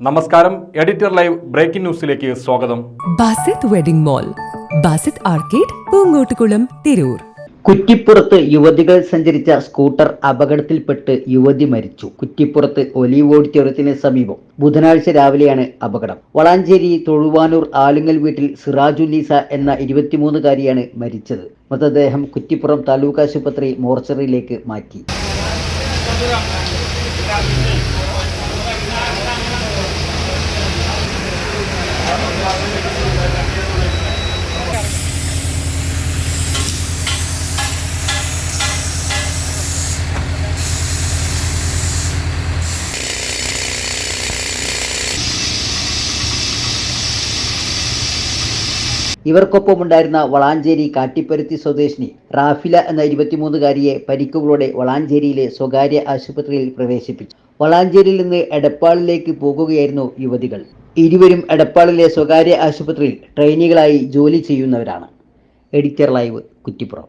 നമസ്കാരം editor live breaking ന്യൂസിലേക്ക് സ്വാഗതം. Basith wedding mall Basith arcade Poongottukulam Tirur. കുറ്റിപ്പുറത്ത് യുവതികൾ സഞ്ചരിച്ച സ്കൂട്ടർ അപകടത്തിൽപ്പെട്ട് യുവതി മരിച്ചു. കുറ്റിപ്പുറത്ത് ഒലീവ് ഓഡിറ്റോറിയത്തിന് സമീപം ബുധനാഴ്ച രാവിലെയാണ് അപകടം. വളാഞ്ചേരി തൊഴുവാനൂർ ആലുങ്ങൽ വീട്ടിൽ സിറാജുല്ലീസ എന്ന ഇരുപത്തിമൂന്നുകാരിയാണ് മരിച്ചത്. മൃതദേഹം കുറ്റിപ്പുറം താലൂക്ക് ആശുപത്രി മോർച്ചറിയിലേക്ക് മാറ്റി. ഇവർക്കൊപ്പമുണ്ടായിരുന്ന വളാഞ്ചേരി കാട്ടിപ്പരുത്തി സ്വദേശിനി റാഫില എന്ന ഇരുപത്തിമൂന്നുകാരിയെ പരിക്കുകളോടെ വളാഞ്ചേരിയിലെ സ്വകാര്യ ആശുപത്രിയിൽ പ്രവേശിപ്പിച്ചു. വളാഞ്ചേരിയിൽ നിന്ന് എടപ്പാളിലേക്ക് പോകുകയായിരുന്നു യുവതികൾ. ഇരുവരും എടപ്പാളിലെ സ്വകാര്യ ആശുപത്രിയിൽ ട്രെയിനികളായി ജോലി ചെയ്യുന്നവരാണ്. Editor live Kuttippuram.